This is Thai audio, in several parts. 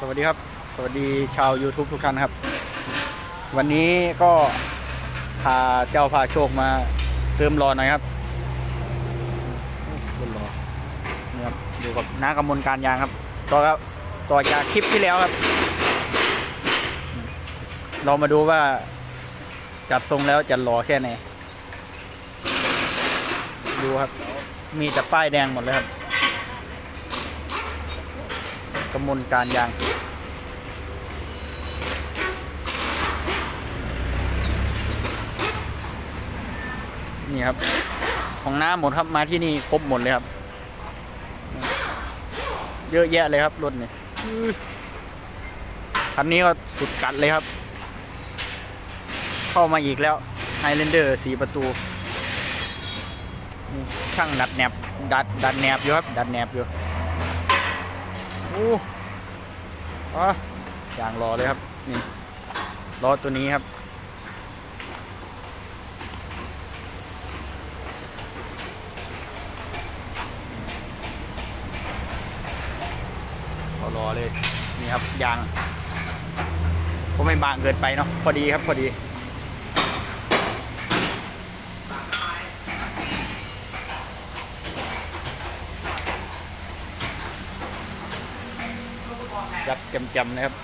สวัสดีครับ สวัสดีชาว YouTube ทุกท่านครับ วันนี้ก็พาเจ้าพาโชคมาเสริมรอหน่อยครับบนรอนี่ครับอยู่กับน้ากำมลการยางครับต่อครับต่อจากคลิปที่แล้วครับ เรามาดูว่าจัดทรงแล้วจะรอแค่ไหนดูครับ มีแต่ป้ายแดงหมดเลยครับ กำมลการยาง นี่ครับ ของน้าหมดครับมาที่นี่ครบหมดเลยครับ เยอะแยะเลยครับรถนี่คันนี้ก็สุดกัดเลยครับ เข้ามาอีกแล้วไฮเลนเดอร์สีประตูช่างดัดแนบดัดดัดแนบอยู่ครับ ดัดแนบอยู่ อ้อะอย่างรอเลยครับนี่ล้อตัวนี้ครับเอารอเลยนี่ครับยางก็ไม่บางเกินไปเนาะพอดีครับพอดี จัดจำๆนะครับ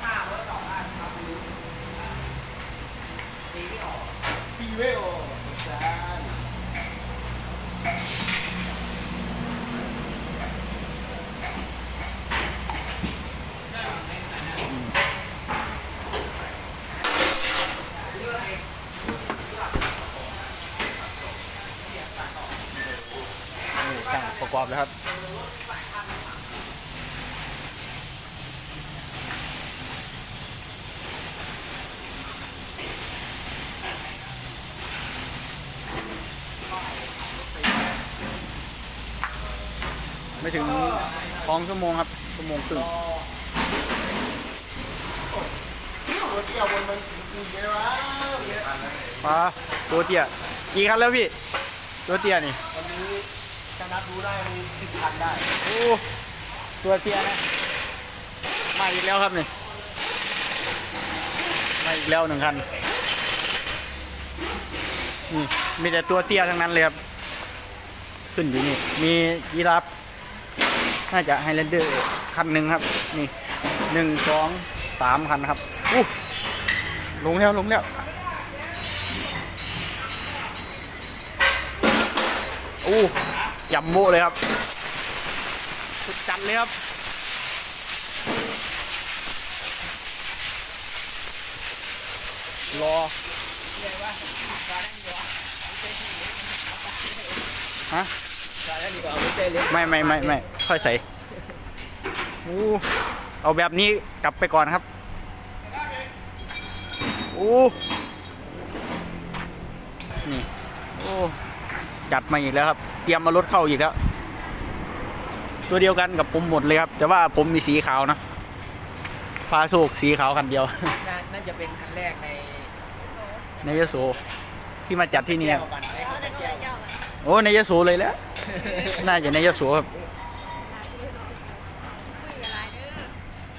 นี่ช่างประกอบแล้วครับ ไม่ถึงสองชั่วโมงครับชั่วโมงครึ่งปลาตัวเตี้ยกี่คันแล้วพี่ตัวเตี้ยนี่วันนี้ชนะดูได้มีสิบพันได้โอ้ตัวเตี้ยนะมาอีกแล้วครับนี่มาอีกแล้วหนึ่งคันนี่มีแต่ตัวเตี้ยทั้งนั้นเลยครับขึ้นอยู่นี่มียีราฟ น่าจะไฮแลนเดอร์คันหนึ่งครับ นี่หนึ่งสองสามคันครับอู้ลงแล้วลงแล้วอู้จัมโบ้เลยครับสุดจัดเลยครับรอฮะ ได้แล้วดีกว่าไม่เต้เล็กไม่ไม่ไม่ไม่ค่อยใส่อู้เอาแบบนี้กลับไปก่อนครับอู้นี่โอ้จัดมาอีกแล้วครับ เตรียมมารถเข้าอีกแล้ว ตัวเดียวกันกับผมหมดเลยครับ แต่ว่าผมมีสีขาวนะพาโชคสีขาวคันเดียว น่าน่าจะเป็นคันแรกใน ในยโสที่มาจัดที่นี่แก้ครับวกันในของแก้วโอ้ในยโสเลยแล้ว น่าจะในยโสครับ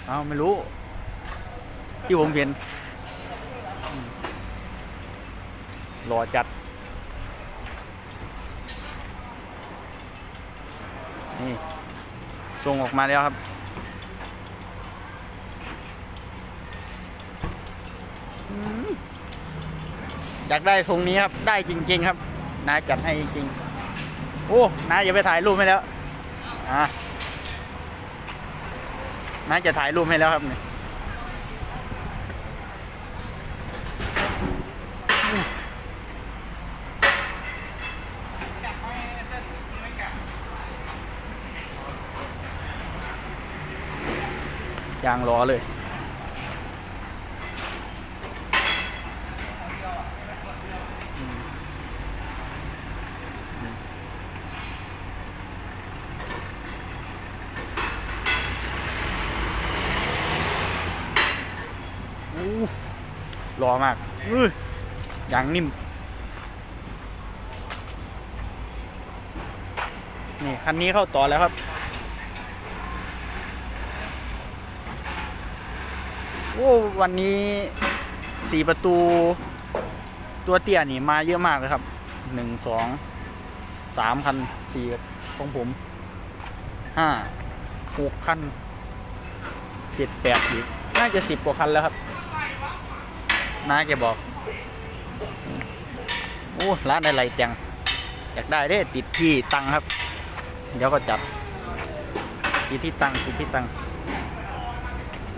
เอาไม่รู้ ที่ผมเห็นรอจัด นี่ส่งออกมาแล้วครับอยากได้ทรงนี้ครับ ได้จริง ๆ ครับน้าจัดให้จริง โอ้น้าอย่าไปถ่ายรูปให้แล้วอะน้าจะถ่ายรูปให้แล้วครับเนี่ยยางล้อเลย อู้ รอมากอื้อยางนิ่ม นี่คันนี้เข้าต่อแล้วครับ โอ้วันนี้สี่ประตู ตัวเตี้ยนี่มาเยอะมากเลยครับ หนึ่งสองสามคันสี่ของผมห้าหกคันเจ็ดแปดอีกน่าจะสิบกว่าคันแล้วครับ น้าแกบอกโอ้ร้านอะไรจังอยากได้เด้ติดที่ตังครับ เดี๋ยวก็จัดติดที่ตังติดที่ตัง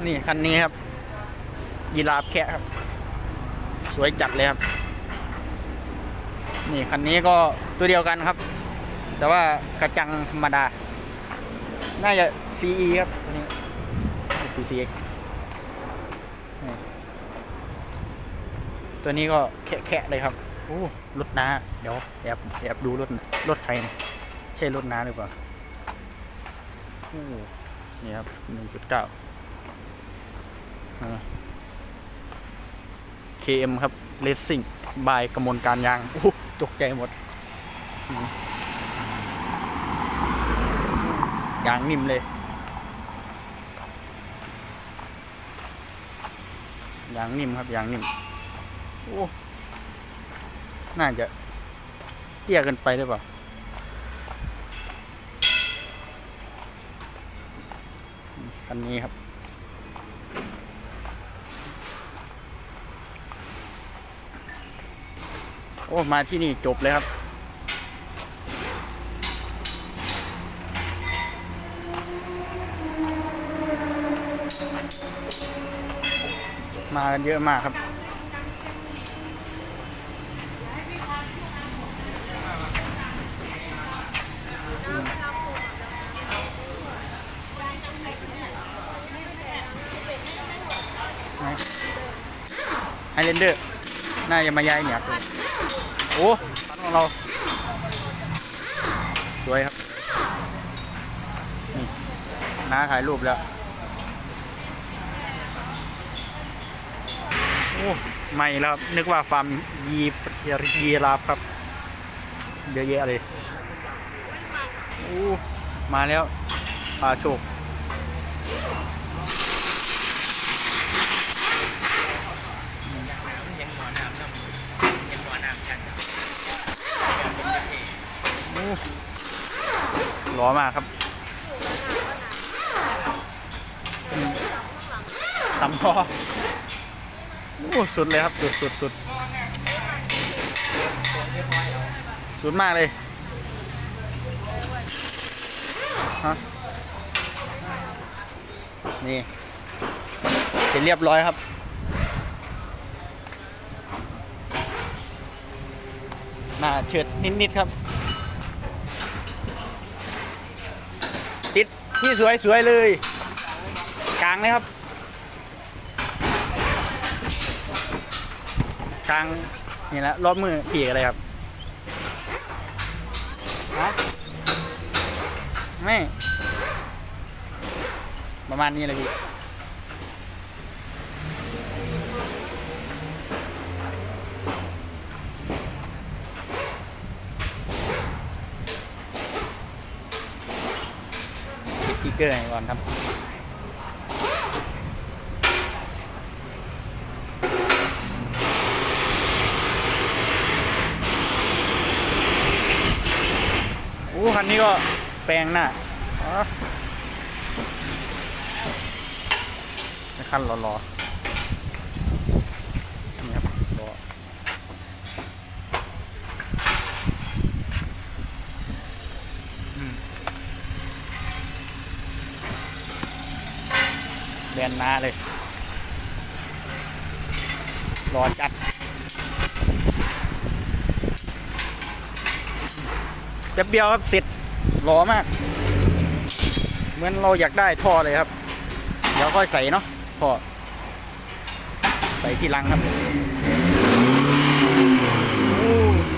นี่คันนี้ครับยีราฟแคะครับ สวยจัดเลยครับ นี่คันนี้ก็ตัวเดียวกันครับ แต่ว่ากระจังธรรมดา น่าจะ CE ครับตัวนี้ PCX ตัวนี้ก็แคะๆเลยครับโอ้รถน้า เดี๋ยวแอบแอบดูรถรถใครเนี่ยใช่รถน้าหรือเปล่าโอ้นี่ครับหนึ่งจุดเก้า KM ครับ Racing บายกระมวลการยางอู้ตกใจหมดอืมยางนิ่มเลยยางนิ่มครับยางนิ่ม โอ้น่าจะเตี้ยเกันไปหรือเปล่าคันนี้ครับโอ้ มาที่นี่จบเลยครับ มากันเยอะมากครับ ไฮเลนเดอร์ น่าจะมาย้ายเนี่ยครับโอ้ร้านของเรา สวยครับ นี่น้าถ่ายรูปแล้ว โอ้ใหม่แล้วนึกว่าฟาร์มยียีราฟครับ เยอะแยะเลย โอ้ มาแล้วปลาโชค ยังหมอน้ำน้ำยังหมอน้ำกัน โอ้อมากครับอืมตำพอโอ้สุดเลยครับ สุดสุดสุดสุดมากเลยฮะนี่เสร็จเรียบร้อยครับ หน้าเฉิดนิด ๆ ครับ ติด ที่สวยสวยๆเลย กลางเลยครับ กลางนี่แหละรอบมือปีกอะไรครับฮะไม่ ประมาณนี้เลยพี่ ติ๊กเกอร์ให้ก่อนครับอู้คันนี้ก็แปลงหน้าคันรอรอๆ นหน้าเลย รอจัดแป๊บเดียวครับเสร็จรอมาก เหมือนเราอยากได้ท่อเลยครับ เดี๋ยวค่อยใส่เนาะท่อใส่ที่ลังครับ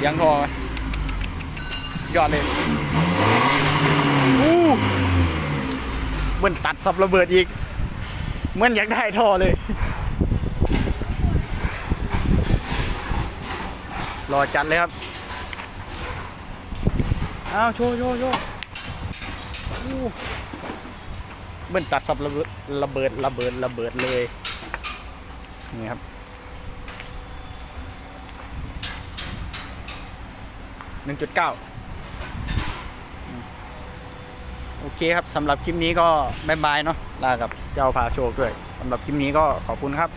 ยังท่อยอดเลยอู้เบิ้นตัดสับระเบิดอีก เหมือนอยากได้ท่อเลย รอจัดเลยครับ อ้าวโชว์โชว์โชว์เบิ้ลตัดสับระเบิดระเบิดระเบิดระเบิดเลย นี่ครับ หนึ่งจุดเก้าโอเคครับสำหรับคลิปนี้ก็บายบายเนาะ ลากับเจ้าพาโชคด้วยสำหรับคลิปนี้ก็ขอบคุณครับ